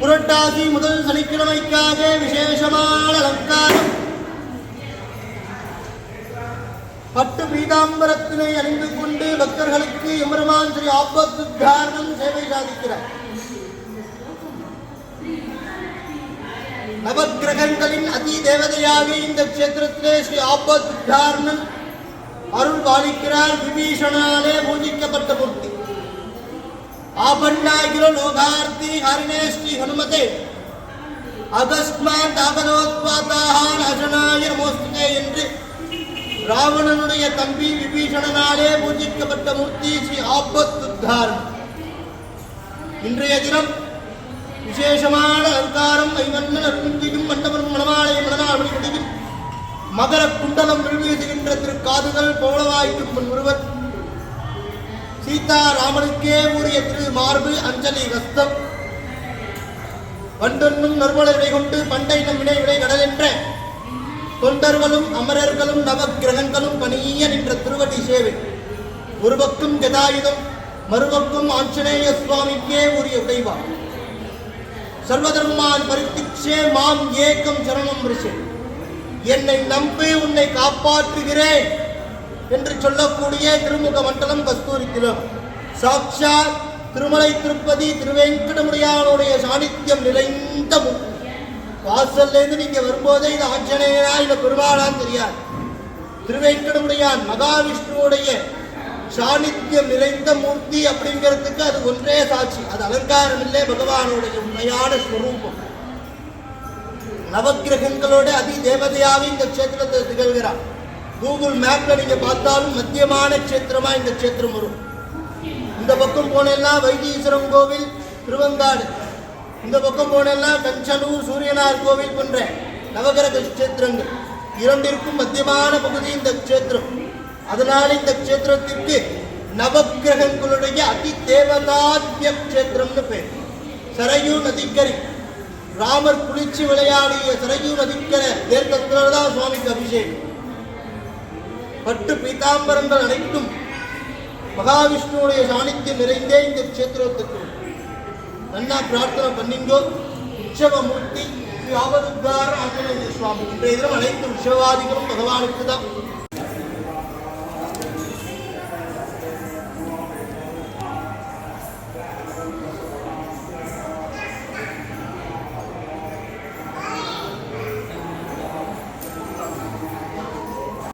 புரட்டாசி முதல் சனிக்கிழமைக்காக விசேஷமான அலங்காரம். பட்டு பீதாம்பரத்தினை அறிந்து கொண்டு பக்தர்களுக்கு எம்பெருமான் ஸ்ரீ ஆபத்து காரணம் சேவை சாதிக்கிறார். நவகிரகங்களின் அதி தேவதையாக இந்த கஷேத்திரத்திலே ஸ்ரீ ஆபத் அருள் பாலிக்கிறார். விபீஷணாலே பூஜிக்கப்பட்ட மூர்த்தி. ஆபண்ணாகிர லோகார்த்தி ஹரிணே ஸ்ரீ ஹனுமதே. அகஸ்மாத் ஆகதோத்வாதாக அஜனாய நமோஸ்துதே என்று ராவணனுடைய தம்பி விபீஷணனாலே பூஜிக்கப்பட்ட மூர்த்தி ஸ்ரீ ஆபத்துத்தாரன் இன்றைய தினம் விசேஷமான அலங்காரம் ஐவண்ணன் அருந்தியும் மண்டபம் மணமாலை மணநாள் முடியும் மகர குண்டலம் விழுவீசுகின்ற திருக்காதுகள் பௌளவாய்க்கும் முன் ஒருவர். சீதா ராமனுக்கே உரிய திரு மார்பு அஞ்சலி ஹஸ்தம். பண்டொன்னும் நறுமலரை கொண்டு பண்டை நம் வினை விடை கடல் என்ற தொண்டர்களும் அமரர்களும் நவக்கிரகங்களும் பணிய நின்ற திருவடி சேவை ஒரு பக்கம் கதாயுதம் மறுபக்கம் ஆஞ்சநேய சுவாமிக்கே உரிய உடைவார் சர்வதர்மான் பரித்திச்சே மாம் ஏக்கம் சரணம் ரிஷே என்னை நம்பி உன்னை காப்பாற்றுகிறேன் என்று சொல்லக்கூடிய திருமுக மண்டலம் கஸ்தூரி திலம் சாட்சாத் திருமலை திருப்பதி திருவேங்கடமுடியானுடைய சாநித்தியம் நிறைந்த மூர்த்தி. வாசல்ல இருந்து நீங்க வரும்போதே இது ஆஞ்சநேயனா இல்ல பெருமாளான்னு தெரியாது திருவேங்கடமுடியான் மகாவிஷ்ணுவுடைய சாணித்யம் நிறைந்த மூர்த்தி அப்படிங்கிறதுக்கு அது ஒன்றே சாட்சி. அது அலங்காரம் இல்லை பகவானுடைய உண்மையான ஸ்வரூபம். நவக்கிரகங்களோட அதி தேவதையாவே இந்த க்ஷேத்திரத்தை திகழ்கிறார். கூகுள் மேப்ல நீங்க பார்த்தாலும் மத்தியமான கஷேத்திரமா இந்த க்ஷேத்திரம் வரும். இந்த பக்கம் போனெல்லாம் வைத்தீஸ்வரம் கோவில் திருவங்காடு. இந்த பக்கம் போனெல்லாம் கஞ்சனூர் சூரியனார் கோவில் போன்ற நவகிரக கஷேத்திரங்கள். இரண்டிற்கும் மத்தியமான பகுதி இந்த க்ஷேத்திரம். அதனால இந்த க்ஷேத்திரத்திற்கு நவகிரகங்களுடைய அதி தேவதாத்ய க்ஷேத்திரம்னு பேர். சரையூ நதிக்கரை. ராமர் குளிச்சு விளையாடிய சரையூ நதிக்கரை தேர்தத்துல தான் சுவாமிக்கு அபிஷேகம். பட்டு பீதாம்பரங்கள் அனைத்தும் மகாவிஷ்ணுவுடைய சாணித்தியம் நிறைந்தே இந்த க்ஷேத்திரத்துக்கு. நன்னா பிரார்த்தனை பண்ணிங்கோ. உற்சவமூர்த்தி ஸ்ரீ ஆஞ்சநேய சுவாமி. இன்றைய தினம் அனைத்து உற்சவாதிகளும் பகவானுக்கு தான்